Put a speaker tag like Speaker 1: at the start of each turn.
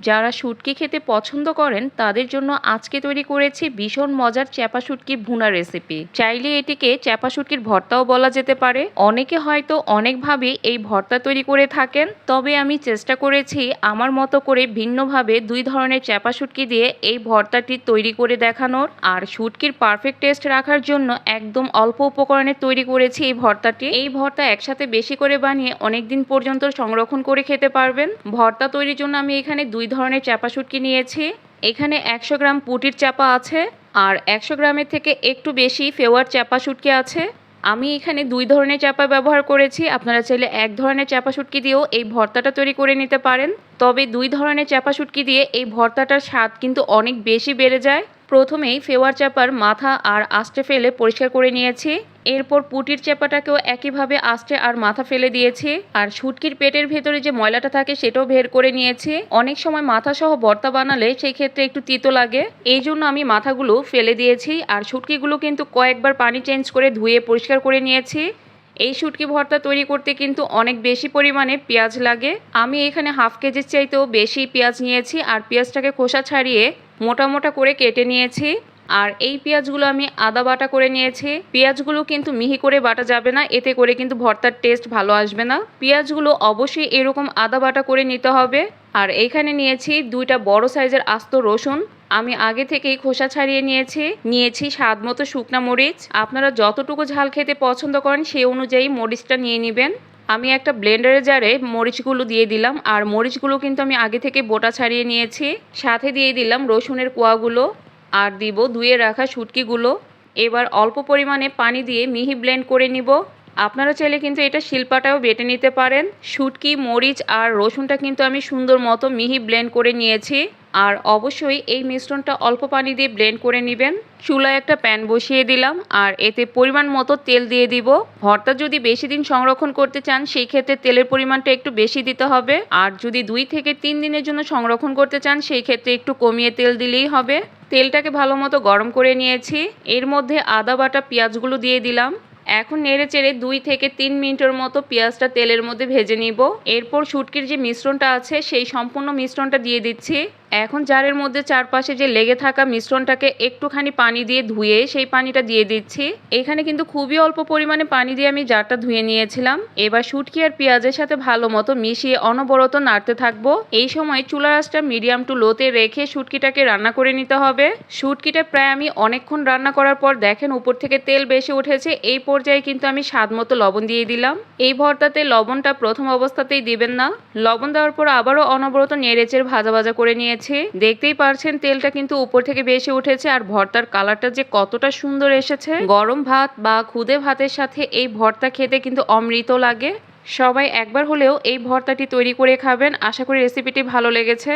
Speaker 1: যারা শুটকি খেতে পছন্দ করেন, তাদের জন্য আজকে তৈরি করেছি ভীষণ মজার চ্যাপা শুটকি ভুনা রেসিপি চাইলে এটিকে চ্যাপা শুটকির ভর্তাও বলা যেতে পারে। অনেকে হয়তো অনেকভাবে এই ভর্তা তৈরি করে থাকেন, তবে আমি চেষ্টা করেছি আমার মতো করে ভিন্নভাবে দুই ধরনের চ্যাপা শুটকি দিয়ে এই ভর্তাটি তৈরি করে দেখানোর। আর শুটকির পারফেক্ট টেস্ট রাখার জন্য একদম অল্প উপকরণে তৈরি করেছি এই ভর্তাটি। এই ভর্তা একসাথে বেশি করে বানিয়ে অনেক দিন পর্যন্ত সংরক্ষণ করে খেতে পারবেন। ভর্তা তৈরির জন্য আমি এখানে দুই ধরনের চাপা শুটকি নিয়েছি। এখানে একশো গ্রাম পুটির চাপা আছে আর একশো গ্রামের থেকে একটু বেশি ফেওয়ার চাপা শুটকি আছে। আমি এখানে দুই ধরনের চাপা ব্যবহার করেছি। আপনারা চাইলে এক ধরনের চাপা শুটকি দিয়েও এই ভর্তাটা তৈরি করে নিতে পারেন। তবে দুই ধরনের চাপা শুটকি দিয়ে এই ভর্তাটার স্বাদ কিন্তু অনেক বেশি বেড়ে যায়। প্রথমেই ফেওয়ার চাপার মাথা আর আস্তে ফেলে পরিষ্কার করে নিয়েছি। এরপর পুটির চেপাটাকেও একইভাবে আস্তে আর মাথা ফেলে দিয়েছি। আর শুটকির পেটের ভেতরে যে ময়লাটা থাকে সেটাও বের করে নিয়েছি। অনেক সময় মাথা সহ ভর্তা বানালে সেই ক্ষেত্রে একটু তিতো লাগে। এই জন্য আমি মাথাগুলো ফেলে দিয়েছি আর শুটকিগুলো কিন্তু কয়েকবার পানি চেঞ্জ করে ধুয়ে পরিষ্কার করে নিয়েছি। এই শুটকি ভর্তা তৈরি করতে কিন্তু অনেক বেশি পরিমাণে পেঁয়াজ লাগে। আমি এখানে হাফ কেজির চাইতেও বেশি পেঁয়াজ নিয়েছি আর পেঁয়াজটাকে খোসা ছাড়িয়ে মোটা মোটা করে কেটে নিয়েছি। আর এই পেঁয়াজগুলো আমি আদা বাটা করে নিয়েছি। পেঁয়াজগুলো কিন্তু মিহি করে বাটা যাবে না, এতে করে কিন্তু ভর্তার টেস্ট ভালো আসবে না। পেঁয়াজগুলো অবশ্যই এরকম আদা বাটা করে নিতে হবে। আর এইখানে নিয়েছি দুইটা বড় সাইজের আস্ত রসুন। আমি আগে থেকেই খোসা ছাড়িয়ে নিয়েছি। নিয়েছি স্বাদ মতো শুকনা মরিচ। আপনারা যতটুকু ঝাল খেতে পছন্দ করেন সেই অনুযায়ী মরিচটা নিয়ে নেবেন। আমি একটা ব্লেন্ডারের জারে মরিচগুলো দিয়ে দিলাম, আর মরিচগুলো কিন্তু আমি আগে থেকে বোটা ছাড়িয়ে নিয়েছি। সাথে দিয়ে দিলাম রসুনের কোয়াগুলো, আর দিব ধুয়ে রাখা শুটকিগুলো। এবার অল্প পরিমাণে পানি দিয়ে মিহি ব্লেন্ড করে নিব। আপনারা চাইলে কিন্তু এটা শিল্পাটাও বেটে নিতে পারেন। শুটকি, মরিচ আর রসুনটা কিন্তু আমি সুন্দর মতো মিহি ব্লেন্ড করে নিয়েছি। আর অবশ্যই এই মিশ্রণটা অল্প পানি দিয়ে ব্লেন্ড করে নেবেন। চুলায় একটা প্যান বসিয়ে দিলাম আর এতে পরিমাণ মতো তেল দিয়ে দিব। ভর্তা যদি বেশি দিন সংরক্ষণ করতে চান, সেই ক্ষেত্রে তেলের পরিমাণটা একটু বেশি দিতে হবে। আর যদি দুই থেকে তিন দিনের জন্য সংরক্ষণ করতে চান, সেই ক্ষেত্রে একটু কমিয়ে তেল দিলেই হবে। তেলটাকে ভালো মতো গরম করে নিয়েছি। এর মধ্যে আদা বাটা পেঁয়াজগুলো দিয়ে দিলাম। এখন নেড়ে চেড়ে দুই থেকে তিন মিনিটের মতো পেঁয়াজটা তেলের মধ্যে ভেজে নিব। এরপর শুটকির যে মিশ্রণটা আছে, সেই সম্পূর্ণ মিশ্রণটা দিয়ে দিচ্ছি। এখন জারের মধ্যে চারপাশে যে লেগে থাকা মিশ্রণটাকে একটুখানি পানি দিয়ে ধুয়ে সেই পানিটা দিয়ে দিচ্ছি। এখানে কিন্তু খুবই অল্প পরিমাণে পানি দিয়ে আমি জারটা ধুয়ে নিয়েছিলাম। এবার শুটকি আর পেঁয়াজের সাথে ভালো মতো মিশিয়ে অনবরত নাড়তে থাকব। এই সময় চুলা রাসটা মিডিয়াম টু লোতে রেখে শুটকিটাকে রান্না করে নিতে হবে। শুটকিটা প্রায় আমি অনেকক্ষণ রান্না করার পর দেখেন উপর থেকে তেল বেশি উঠেছে। এই পর্যায়ে কিন্তু আমি স্বাদ মতো লবণ দিয়ে দিলাম। এই ভর্তাতে লবণটা প্রথম অবস্থাতেই দিবেন না। লবণ দেওয়ার পর আবারও অনবরত নেড়েচের ভাজা ভাজা করে নিয়েছি। দেখতেই পারছেন, তেলটা কিন্তু উপর থেকে বেশি উঠেছে আর ভর্তার কালারটা যে কতটা সুন্দর এসেছে। গরম ভাত বা খুদে ভাতের সাথে এই ভর্তা খেতে কিন্তু অমৃত লাগে। সবাই একবার হলেও এই ভর্তাটি তৈরি করে খাবেন। আশা করি রেসিপিটি ভালো লেগেছে।